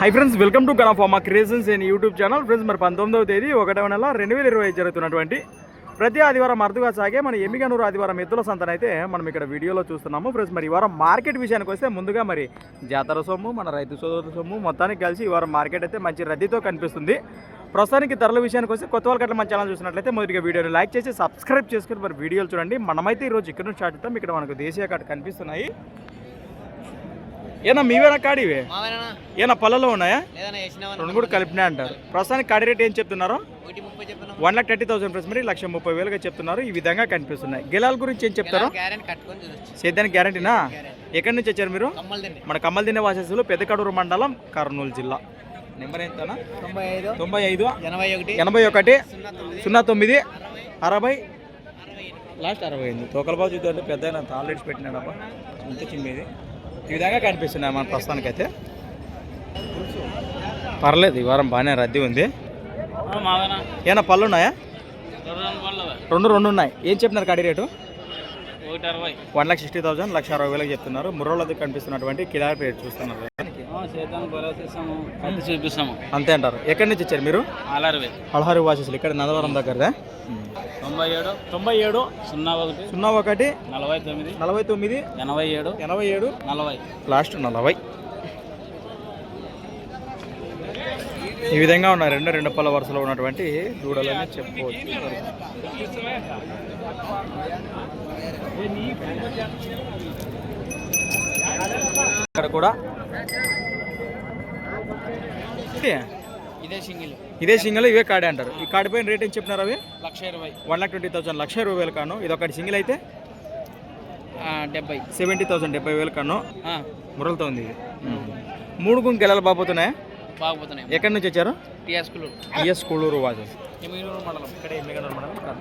High friends welcome to గణఫార్మా creations and YouTube channel friends మరి పంతొమ్మిదవ తేదీ ఒకటవ నెల రెండు వేల ఇరవై జరుగుతున్నటువంటి ప్రతి ఆదివారం అరుదుగా సాగే మన ఎమ్మిగనూరు ఆదివారం ఎద్దుల సంతన అయితే మనం ఇక్కడ వీడియోలో చూస్తున్నాము. ఫ్రెండ్స్ మరి ఈ వారం మార్కెట్ విషయానికి వస్తే ముందుగా మరి జాతర సొమ్ము మన రైతు సోదర సొమ్ము మొత్తానికి కలిసి ఈ వారం మార్కెట్ అయితే మంచి రద్దీతో కనిపిస్తుంది. ప్రస్తుతానికి ధరల విషయానికి వస్తే కొత్త వాళ్ళకి మన ఛానల్ చూసినట్లయితే మొదటిగా వీడియోని లైక్ చేసి సబ్స్క్రైబ్ చేసుకుని మరి వీడియోలు చూడండి. మనమైతే ఈరోజు ఇక్కడ నుంచి స్టార్ట్ చేద్దాం. ఇక్కడ మనకు దేశీయ కార్డు కనిపిస్తున్నాయి. ఏనా మీవేనా కాడివే ఏనా పళ్ళలో ఉన్నాయా? రెండు కూడా కలిపినా అంటారు. ప్రస్తుతానికి కాడి రేట్ ఏం చెప్తున్నారు? One lakh thirty thousand plus మరి లక్ష ముప్పై వేలుగా చెప్తున్నారు. ఈ విధంగా కనిపిస్తున్నాయి. గెలాల గురించి ఏం చెప్తారు? సేద్యానికి గ్యారంటీనా? ఎక్కడి నుంచి వచ్చారు మీరు? మన కమ్మల్ దినే వాసస్సులు పెద్దకడూరు మండలం కర్నూలు జిల్లా. నెంబర్ ఎంతనా? తొంభై ఐదు. ఎనభై ఒకటి. సున్నా తొమ్మిది. అరవై. లాస్ట్ అరవై ఎనిమిది. తోకల బాబు చూద్దాం పెద్ద అంత ఆల్రెడీ పెట్టినాడబ్బా. ఇంత చిన్నది. ఈ విధంగా కనిపిస్తున్నాయి మన ప్రస్తుతానికైతే. పర్లేదు ఈ వారం బాగానే రద్దీ ఉంది. ఏనా పళ్ళు ఉన్నాయా? రెండు రెండు ఉన్నాయి. ఏం చెప్పినారు కాడి rate? One lakh sixty thousand లక్ష అరవై వేలకు చెప్తున్నారు. ముర్రోళ్ళది కనిపిస్తున్నటువంటి కిలార్ రేట్ చూస్తున్నారు. చూపిస్తాము. అంతే అంటారు. ఎక్కడి నుంచి వచ్చారు మీరు? పలహారు వాసెస్లు. ఇక్కడ నదవరం దగ్గరదా? తొంభై ఏడు. తొంభై ఏడు. సున్నా ఒకటి. సున్నా ఒకటి. నలభై తొమ్మిది. నలభై తొమ్మిది. ఎనభై ఏడు. ఎనభై ఏడు. నలభై. లాస్ట్ నలభై. ఈ విధంగా ఉన్నాయి రెండు రెండు పళ్ళ వరుసలో ఉన్నటువంటి దూడలని చెప్పుకోవచ్చు. ఇక్కడ కూడా ఇదే సింగిల్. ఇదే సింగిల్ ఇవే కాడే అంటారు. ఈ కాడి పైన రేట్ ఏం చెప్పినారు అవి? లక్ష ఇరవై. వన్ లాక్ ట్వంటీ థౌసండ్ లక్ష ఇరవై వేలు కాను. ఇది ఒకటి సింగిల్ అయితే? డెబ్బై. సెవెంటీ థౌసండ్ డెబ్బై వేలు కాను. మురలతో ఉంది ఇది. మూడు గుంకి గెలలు బాబోతున్నాయి బాగుపోతున్నాయి ఎక్కడి నుంచి వచ్చారు? టీఎస్ కులు టిఎస్ మండలం. ఇక్కడ ఎమ్మిగనూరు మండలం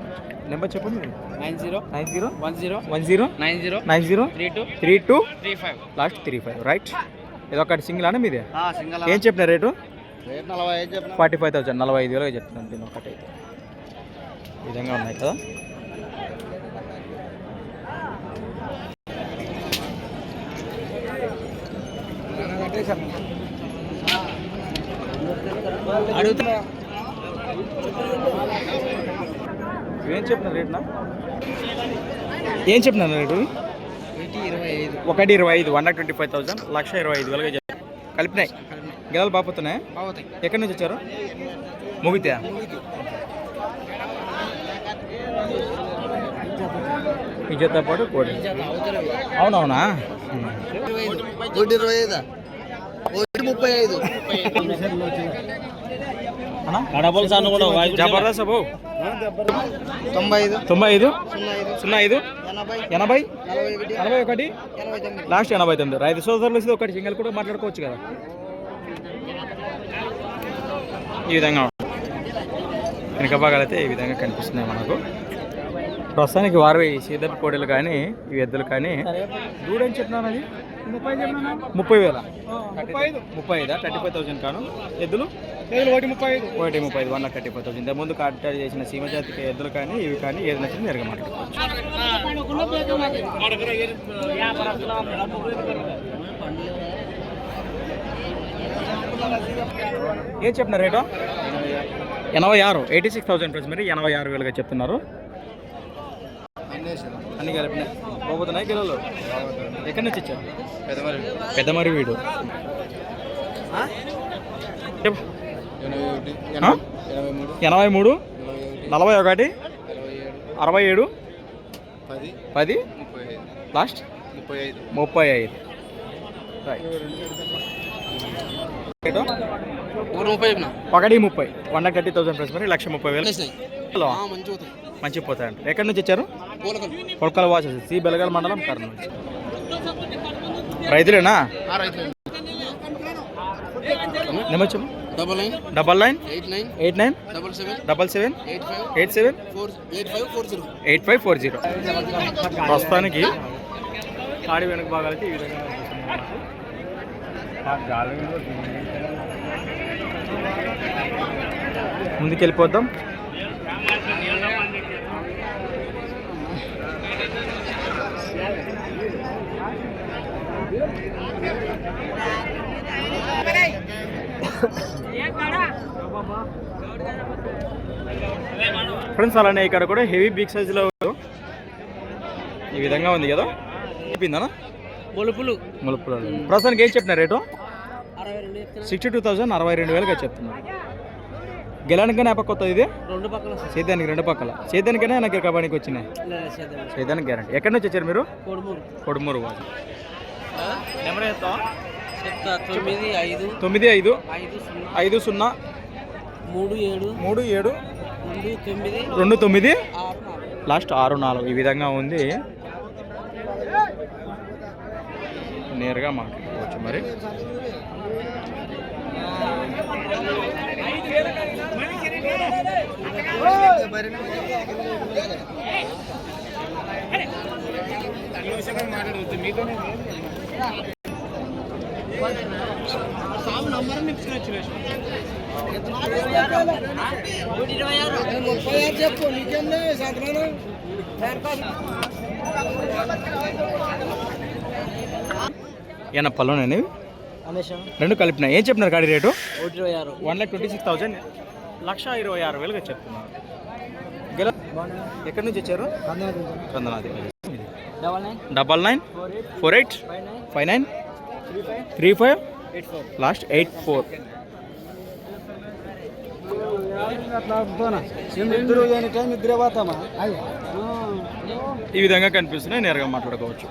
నెంబర్ చెప్పండి nine zero. Nine zero. One zero. One zero. Nine zero. Nine zero. Three two. Three two. Three five. Last three five. Right. ఇది ఒకటి సింగిల్ అని మీదే? సింగల్ ఏం చెప్పిన రేటు? ఫార్టీ ఫైవ్ థౌసండ్ నలభై ఐదు వేలుగా చెప్తున్నాను దీని ఒకటి ఈ విధంగా ఉన్నాయి కదా? ఏం చెప్పిన రేట్నా? ఏం చెప్పిన రేటు? ఒకటి ఇరవై ఐదు. ఒకటి ఇరవై ఐదు వన్ ట్వంటీ ఫైవ్ థౌసండ్ లక్ష ఇరవై ఐదు వేలుగా చెప్పాను కలిపినాయి? గెలలు బాగుతున్నాయి ఎక్కడి నుంచి వచ్చారు? ముగితే. విజయతో పాటు కోడి. అవునవునా? ఒకటి ఇరవై ఐదు ఒకటి ముప్పై ఐదు జబర్దస్త్ బాబు. తొంభై ఐదు. తొంభై ఐదు? సున్నా ఐదు. ఎనభై. ఎనభై? నలభై ఒకటి. లాస్ట్ ఎనభై తొమ్మిది. రైతు సోదరులు ఒకటి సింగల్ కూడా మాట్లాడుకోవచ్చు కదా. ఈ విధంగా. వెనుక భాగాలు అయితే ఈ విధంగా కనిపిస్తున్నాయి మనకు. ప్రస్తుతానికి వారు ఈ సీదప్ కోడలు కానీ ఈ ఎద్దులు కానీ దూడని అది? ముప్పై వేల. ముప్పై ఐదా. థర్టీ ఫైవ్ థౌసండ్ కాను. ఎద్దులు? ఒకటి ముప్పై ఐదు. ఒకటి ముప్పై ఐదు one lakh thirty five thousand. ఇంత ముందు కాంటాక్ట్ చేసిన సీమ జాతికి ఎద్దులు కానీ ఇవి కానీ ఏది నచ్చింది మాట్లాడుకోవచ్చు ఏం చెప్పినారు రేటు? ఎనభై ఆరు ఎయిటీ సిక్స్ థౌసండ్ ప్రైస్ మరి ఎనభై ఆరు వేలుగా చెప్తున్నారు. అన్ని కలిపినాయి పోతున్నాయి కిలోలు? ఎక్కడి నుంచి వచ్చారు పెద్దమరి వీడు. ఎనభై మూడు నలభై ఒకటి అరవై ఏడు పది లాస్ట్? ముప్పై ఐదు ముప్పై ఐదు. రైట్. ఒకటి ముప్పై one lakh thirty thousand plus మరి లక్ష ముప్పై వేలు. హలో. మంచి పోతాయంట. ఎక్కడి నుంచి వచ్చారు? కొలకల. వాసెస్ సి బెలగల్ మండలం కర్నూలు రైతులేనా? చెప్పు. Double nine. Double nine. Eight nine. Eight nine. Double seven. Double seven. Eight seven. Four eight five four zero. Eight five four zero. ప్రస్తుతానికి కాడి వెనుక భాగాలకి ఈ విధంగా ముందుకు వెళ్ళిపోద్దాం ఫ్రెండ్స్ అలానే ఇక్కడ కూడా హెవీ బిగ్ సైజులో ఈ విధంగా ఉంది కదా? అయిపోయిందనా ములుపులో. ప్రస్తుతానికి ఏం చెప్పిన రేటు? అరవై రెండు చెప్తున్నా సిక్స్టీ టూ థౌసండ్ అరవై రెండు వేలుగా చెప్తున్నారు. గెలానికైనా పక్క కొత్తది ఇది? రెండు పక్కల. సేద్యానికి రెండు పక్కల. సేద్యానికైనా నాకు కబానికి వచ్చినాయి? సేద్యానికి గ్యారంటీ. ఎక్కడి నుంచి వచ్చారు మీరు? కొడుమూరు. కొడుమూరు నెంబర్ తొమ్మిది ఐదు. తొమ్మిది ఐదు. ఐదు సున్నా. ఐదు సున్నా. మూడు ఏడు. మూడు ఏడు. రెండు తొమ్మిది. లాస్ట్ ఆరు నాలుగు. ఈ విధంగా ఉంది. నేరుగా మాట్లాడుకోవచ్చు మరి. ముప్పై ఆరు చెప్పు నీకేందే సంతమానం ఏమన్నా పళ్ళునండి రెండు కలిపిన ఏం చెప్పినారు గాడి rate? One lakh twenty six thousand లక్ష ఇరవై ఆరు వేలుగా చెప్తున్నారు. ఎక్కడి నుంచి వచ్చారు? చందనాది double nine. Four eight. Five nine. Three five. Last eight four. ఈ విధంగా కనిపిస్తున్నాయి నేరుగా మాట్లాడుకోవచ్చు.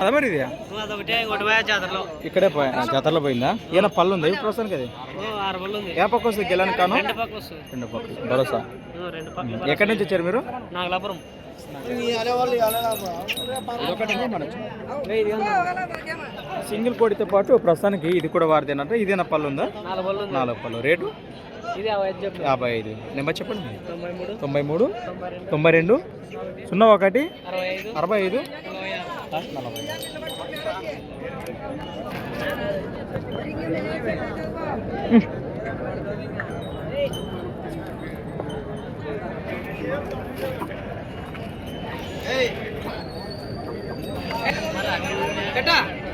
అదే మరి ఇది? ఇక్కడే పోయి. జాతరలో పోయిందా? ఏమైనా పళ్ళు ఉంది? ప్రస్తుతానికి అది? ఏ పక్క వస్తుంది? గెలని కాను? రెండు పక్కలు భరోసా. ఎక్కడి నుంచి వచ్చారు మీరు? నాగలాపురం. సింగిల్ కోడితో పాటు ప్రస్తుతానికి ఇది కూడా వారిదేనంటే. ఇదేనా పళ్ళు ఉందా. నాలుగు పళ్ళు. రేటు? యాభై ఐదు. నెంబర్ చెప్పండి. తొంభై మూడు. తొంభై రెండు. సున్నా ఒకటి. అరవై ఐదు. నలభై.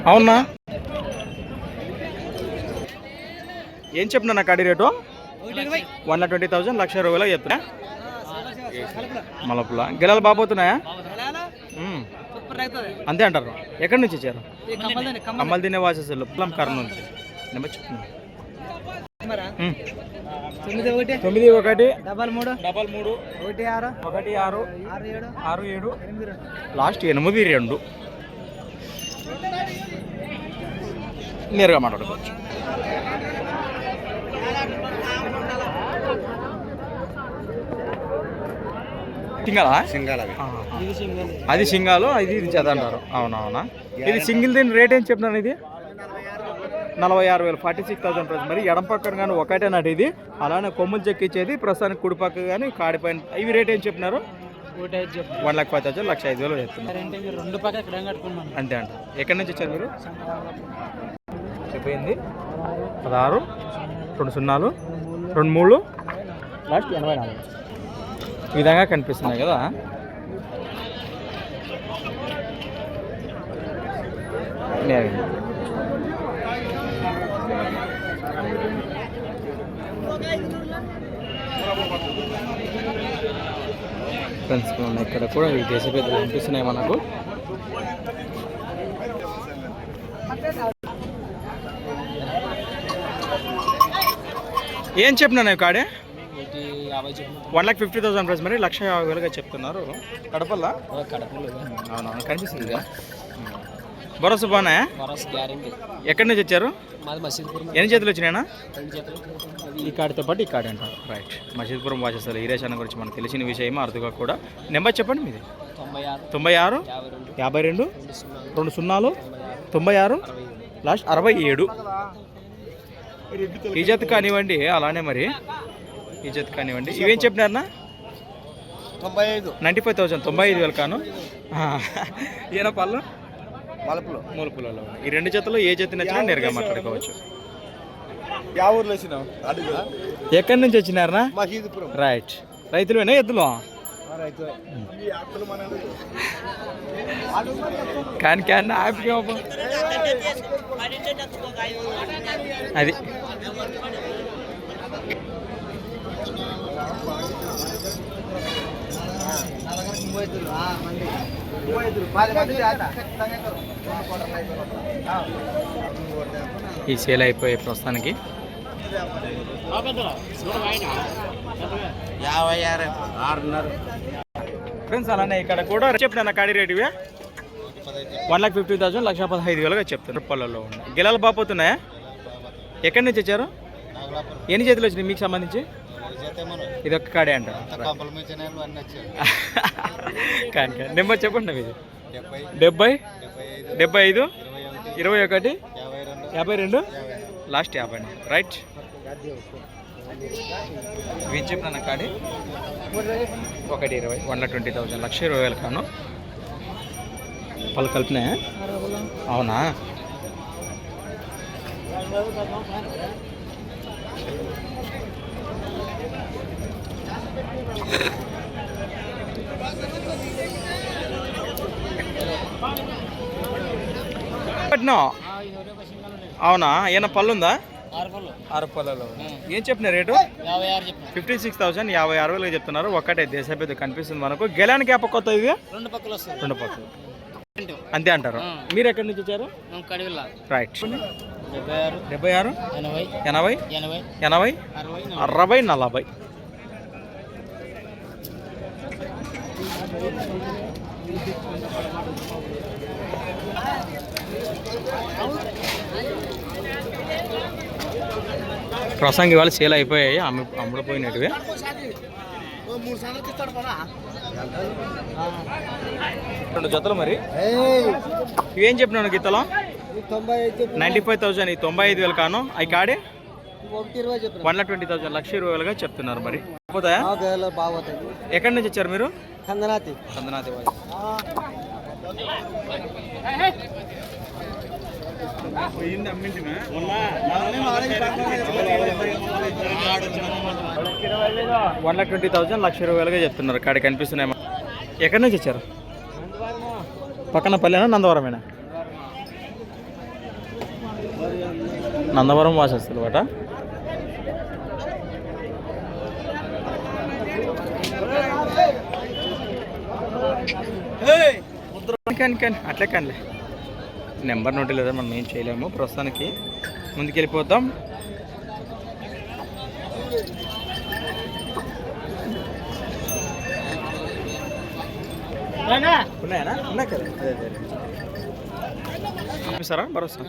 అవునా? ఏం చెప్పిన నా కాడి రేటు? వన్ ట్వంటీ థౌసండ్ లక్ష రూపాయలు చెప్తున్నా. మలపుల గిలాలు బాగుపోతున్నాయా మ్మ్. అంతే అంటారు. ఎక్కడి నుంచి వచ్చారు? కమ్మలు తినే వాసేసారు పొలం కర్నూలు నుంచి. నెంబర్ చెప్తున్నా. మ్మ్. తొమ్మిది ఒకటి. డబల్ మూడు. డబల్ మూడు. ఒకటి ఆరు. ఒకటి ఆరు. ఆరు ఏడు. ఆరు ఏడు. లాస్ట్ ఎనిమిది రెండు. నేరుగా మాట్లాడుకోవచ్చు. సింగలా? సింగాల. ఇది సింగల్. అది సింగాలు ఇది ఇది చెద అంటారు. అవునవునా? ఇది సింగిల్ దీని రేట్ ఏం చెప్పినాను ఇది? నలభై ఆరు వేలు ఫార్టీ సిక్స్ థౌసండ్ ప్రైస్ మరి ఎడం పక్కన కానీ ఒకటే నాటి ఇది. అలానే కొమ్ములు చెక్కిచ్చేది ప్రస్తుతానికి కుడి పక్క కానీ కాడిపైన ఇవి రేట్ ఏం చెప్పినారు ఒకటి ఐదు చెప్పు వన్ లాక్ ఫైవ్ థౌసండ్ లక్ష ఐదు వేలు చెప్తున్నారు. అంతే అంట. ఎక్కడి నుంచి వచ్చారు మీరు? అయిపోయింది పదహారు రెండు సున్నాలు రెండు మూడు లాస్ట్ ఎనభై నాలుగు. ఈ విధంగా కనిపిస్తున్నాయి కదా. నేను ఫ్రెండ్స్ ఇక్కడ కూడా ఈ దేశ పెద్దలు కనిపిస్తున్నాయి మనకు. ఏం చెప్పినా నేను కాడే? ఒకటి యాభై చెప్పు one lakh fifty thousand price మరి లక్ష యాభై వేలుగా చెప్తున్నారు. కడపల్లా కడపలో. అవునవును కనిపిస్తుంది భరోసా వరస్ గ్యారంటీ. ఎక్కడి నుంచి వచ్చారు? మాది మసీద్పురం. ఎన్ని చేతులు వచ్చినాయనా ఈ కార్డుతో పాటు ఈ కార్డు అంటారు. రైట్ మసీద్పురం వాచేస్తారు ఈరేష్ అన్న గురించి మనకు తెలిసిన విషయం అర్థగా కూడా. నెంబర్ చెప్పండి మీది. తొంభై ఆరు. యాభై రెండు. రెండు? సున్నాలు. తొంభై ఆరు. లాస్ట్ అరవై ఏడు. ఈ జత కానివ్వండి అలానే మరి. ఈ జత కానివ్వండి ఇవేం చెప్పినారనా తొంభై ఐదు. నైంటీ ఫైవ్ థౌసండ్ తొంభై ఐదు వేలు కాను ఈయన పళ్ళు మలుపులో. మూలపులలో. ఈ రెండు జతలు ఏ జత నచ్చినా నేరుగా మాట్లాడుకోవచ్చు. యా ఊర్లో వచ్చినావు ఎక్కడి నుంచి వచ్చినారనా మసీదుపురం రైట్. రైతులేనా ఎద్దులు? క్యాన్ క్యాన్ హ్యాపీగా అది. ఈ సేల్ అయిపోయే ప్రస్తుతానికి. యాభై ఆరు. ఆరున్నర. ఫ్రెండ్స్ అలానే ఇక్కడ కూడా చెప్పిన కాడి రేట్ ఇవే. వన్ లాక్ ఫిఫ్టీ థౌసండ్ లక్ష పదహైదు వేలుగా చెప్తారు పళ్ళల్లో ఉన్నాయి గిలాలు బాపోతున్నాయా ఎక్కడి నుంచి వచ్చారు? ఎన్ని చేతులు వచ్చినాయి మీకు సంబంధించి? ఇది ఒక్క కాడే అంట కానీ నెంబర్ చెప్పండి ఇది. డెబ్బై డెబ్బై ఐదు ఇరవై ఒకటి యాభై రెండు లాస్ట్ యాభై రైట్. ఇవి చెప్పిన కాడి ఒకటి ఇరవై వన్ లాక్ ట్వంటీ థౌసండ్ లక్ష ఇరవై వేలు కాను. వాళ్ళు కలిపినాయా? అవునా? అవునా? ఏమన్నా పళ్ళు. ఉందా ఆరు పళ్ళలో. ఏం చెప్పిన రేటు? ఫిఫ్టీ సిక్స్ థౌసండ్ యాభై ఆరు వేలుగా చెప్తున్నారు. ఒక్కటే దేశ పెద్ద కనిపిస్తుంది మనకు. గెలానికి ఎప్ప కొత్త ఇది రెండు పక్కలు రెండు పక్కలు. అంతే అంటారు. మీరు ఎక్కడి నుంచి వచ్చారు? రైట్. డెబ్బై ఆరు. డెబ్బై ఆరు? ఎనభై. ఎనభై? ఎనభై. అరవై నలభై. ప్రసంగి వాళ్ళు సేల్ అయిపోయాయి అమ్ము అమ్ముడుపోయినట్టువే. రెండు జతలు మరి? ఇవేం చెప్పినాను గీతలో? నైంటీ ఫైవ్ థౌసండ్ ఈ తొంభై ఐదు వేలు కాను అవి కాడే? వన్ లాక్ ట్వంటీ థౌసండ్ లక్ష ఇరవై వేలుగా చెప్తున్నారు మరి. పోతాయా? ఎక్కడి నుంచి వచ్చారు మీరు? కందనాతి. కందనాథి వారి వన్ లాక్ ట్వంటీ థౌసండ్ లక్ష ఇరవై వేలుగా చెప్తున్నారు. కాడ కనిపిస్తున్నాయి ఎక్కడి నుంచి వచ్చారు? పక్కన పల్లెనా నందవరమేనా? నందవరం వాసస్తులు వాట కానీ కానీ అట్లే కానిలే. నెంబర్ నోటి లేదా మనం ఏం చేయలేము. ప్రస్తుతానికి ముందుకెళ్ళిపోతాం. చూపిస్తారా? భరోసా?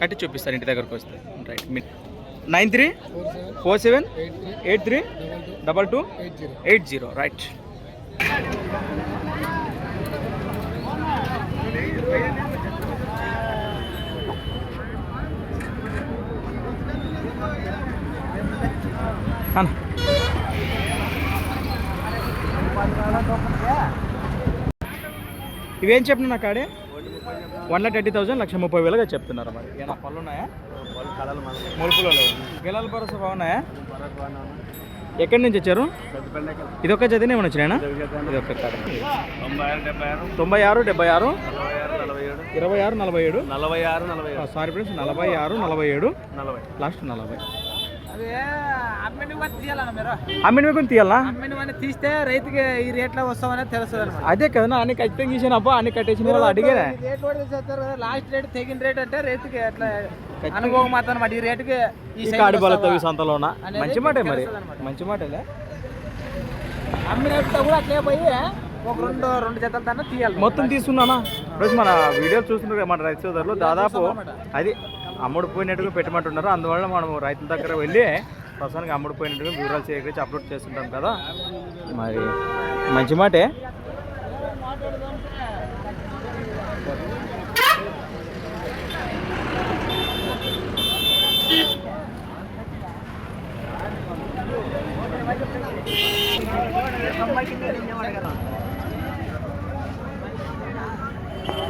కట్టి చూపిస్తారు ఇంటి దగ్గరకు వస్తే. రైట్ మీ nine three four seven eight three double two eight zero. Right అన్న. ఇవేం చెప్పిన కాడే? వన్ లాక్ థర్టీ థౌసండ్ లక్ష ముప్పై వేలుగా చెప్తున్నారు మరి. ఏమైనా పళ్ళు ఉన్నాయా? ములుపులలో గిలాల భరోసా బాగున్నాయా? ఎక్కడి నుంచి వచ్చారు? ఇది ఒక్క జతనే ఏమైనా వచ్చినాయనా? ఇది ఒక్క తొంభై ఆరు డెబ్బై ఆరు ఇరవై ఆరు నలభై ఏడు. నలభై ఆరు నలభై సారీ ఫ్రెండ్స్ నలభై ఆరు నలభై ఏడు. నలభై. లాస్ట్ నలభై. అదే అమ్మిని కూడా తీయాలన్న మీరు. అమ్మిన మీకు తీయాలా? తీస్తే రైతుకి ఈ రేట్లో వస్తామనేది తెలుస్తుంది అదే కదా అన్ని ఖచ్చితంగా గీసాను అబ్బా అన్ని కట్టేసిన వాళ్ళు కదా లాస్ట్ రేట్ తెగిన రేట్ అంటే రైతుకి అట్లా అనుభవం మాత్రం ఈ రేటుకి ఈ? బలతో ఈ సంతలోన? మంచి మాటే మరి. మంచి మాటలే. అమ్మినట్టు కూడా అట్లే పోయి ఒక రెండు రెండు జతల దాన్ని తీయాలి. మొత్తం తీసుకున్నానా రోజు మన వీడియో చూస్తున్నారు మన రైతు సోదరులు. దాదాపు అది అమ్ముడుపోయినట్టుగా పెట్టమంటున్నారు. అందువల్ల మనం రైతుల దగ్గర వెళ్ళి ప్రస్తుతానికి అమ్ముడు పోయినట్టుగా వివరాలు సేకరించి అప్లోడ్ చేస్తుంటాం కదా. మరి మంచి మాటే.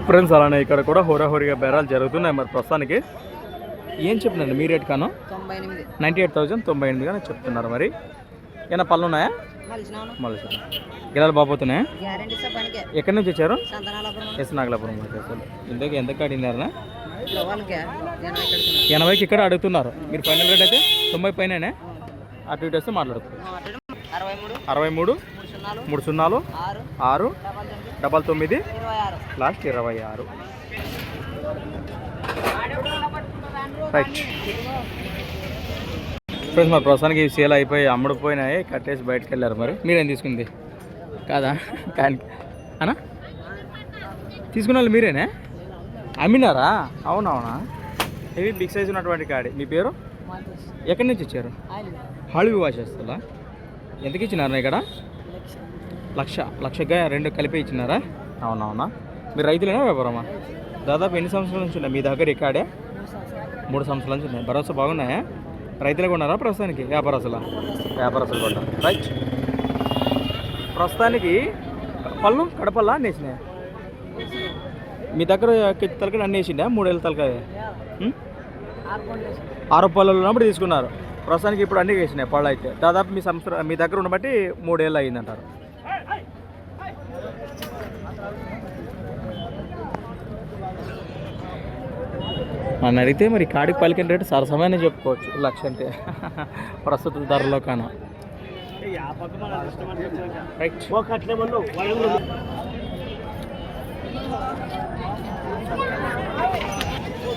ఫ్రెండ్స్ అలానే ఇక్కడ కూడా హోరాహోరీగా బేరాలు జరుగుతున్నాయి మరి ప్రస్తుతానికి. ఏం చెప్పినారు మీ రేట్ కాను? ఎనిమిది. నైంటీ ఎయిట్ థౌజండ్ తొంభై ఎనిమిదిగా చెప్తున్నారు మరి. ఏమైనా పళ్ళు ఉన్నాయా? మళ్ళీ సార్ పనికి. ఎక్కడి నుంచి వచ్చారు? ఎస్ నాగలాపురం ఇంతకు ఎంత అడిగినారా ఎనభైకి ఇక్కడ అడుగుతున్నారు. మీరు ఫైనల్ రేట్ అయితే తొంభై పైననే? అటు ఇటు వస్తే మాట్లాడుతున్నారు అరవై మూడు. మూడు సున్నాలు. ఆరు. డబల్ తొమ్మిది. లాస్ట్ ఇరవై ఆరు. రైట్ ఫ్రెండ్స్ మరి ప్రస్తుతానికి ఈ సేల్ అయిపోయి అమ్ముడుపోయినాయి కట్టేసి బయటకు వెళ్ళారు మరి. మీరేం తీసుకుంది? కాదా? కానీ అనా? తీసుకున్న వాళ్ళు మీరేనే? అమ్మినారా? అవునవునా? ఇవి బిగ్ సైజ్ ఉన్నటువంటి కాడి. మీ పేరు? ఎక్కడి నుంచి ఇచ్చారు హాళీ వాష్ చేస్తారా ఎంతకి ఇచ్చినారా ఇక్కడ? లక్ష. లక్షగా రెండు కలిపి ఇచ్చినారా? అవునవునా? మీరు రైతులేనా వ్యాపారమా? దాదాపు ఎన్ని సంవత్సరాల నుంచి ఉన్నాయి మీ దగ్గర ఇక్కడే మూడు సంవత్సరాల నుంచి ఉన్నాయి. భరోసా బాగున్నాయా? రైతులు కొన్నారా ప్రస్తుతానికి? వ్యాపారస్తులా? వ్యాపారస్తులు కొన్నారు రైట్ ప్రస్తుతానికి పళ్ళు కడపల్లా అన్నీ వేసినాయా? మీ దగ్గర తలకాయ అన్నీ వేసిండా? మూడేళ్ళ తలకాయ? ఆరు పళ్ళు ఉన్నప్పుడు తీసుకున్నారు. ప్రస్తుతానికి ఇప్పుడు అన్నీ వేసినాయి పళ్ళు అయితే. దాదాపు మీ సంవత్సరం మీ దగ్గర ఉన్న బట్టి మూడేళ్ళు అయిందంటారు. నన్ను అడిగితే మరి కాడికి పలికిన రేటు సరసమైన చెప్పుకోవచ్చు. లక్ష అంటే. ప్రస్తుత ధరలో కానా.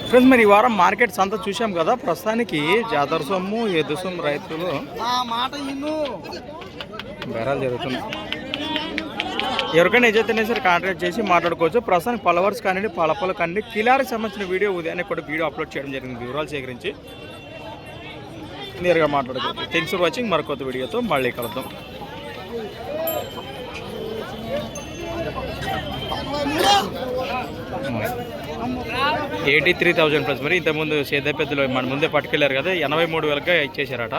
ఫ్రెండ్స్ మరి ఈ వారం మార్కెట్ సంత చూసాం కదా? ప్రస్తుతానికి జాతర సొమ్ము ఎద్దు సొమ్ము రైతులు. బేరాలు జరుగుతుంది ఎవరికైనా ఏదైతేనే సరే కాంటాక్ట్ చేసి మాట్లాడుకోవచ్చు. ప్రస్తుతానికి పలవర్స్ కానీ పలపలు కానీ కిలారికి సంబంధించిన వీడియో ఉదయాన్నే కూడా వీడియో అప్లోడ్ చేయడం జరిగింది. వివరాలు సేకరించి నేరుగా మాట్లాడుకోవచ్చు. థ్యాంక్స్ ఫర్ వాచింగ్ మరొక వీడియోతో మళ్ళీ కలుద్దాం. ఎయిటీ త్రీ థౌజండ్ ప్లస్ మరి ఇంతకుముందు సేద పెద్దలు మన ముందే పట్టుకెళ్ళారు కదా ఎనభై మూడు వేలకే ఇచ్చేసారట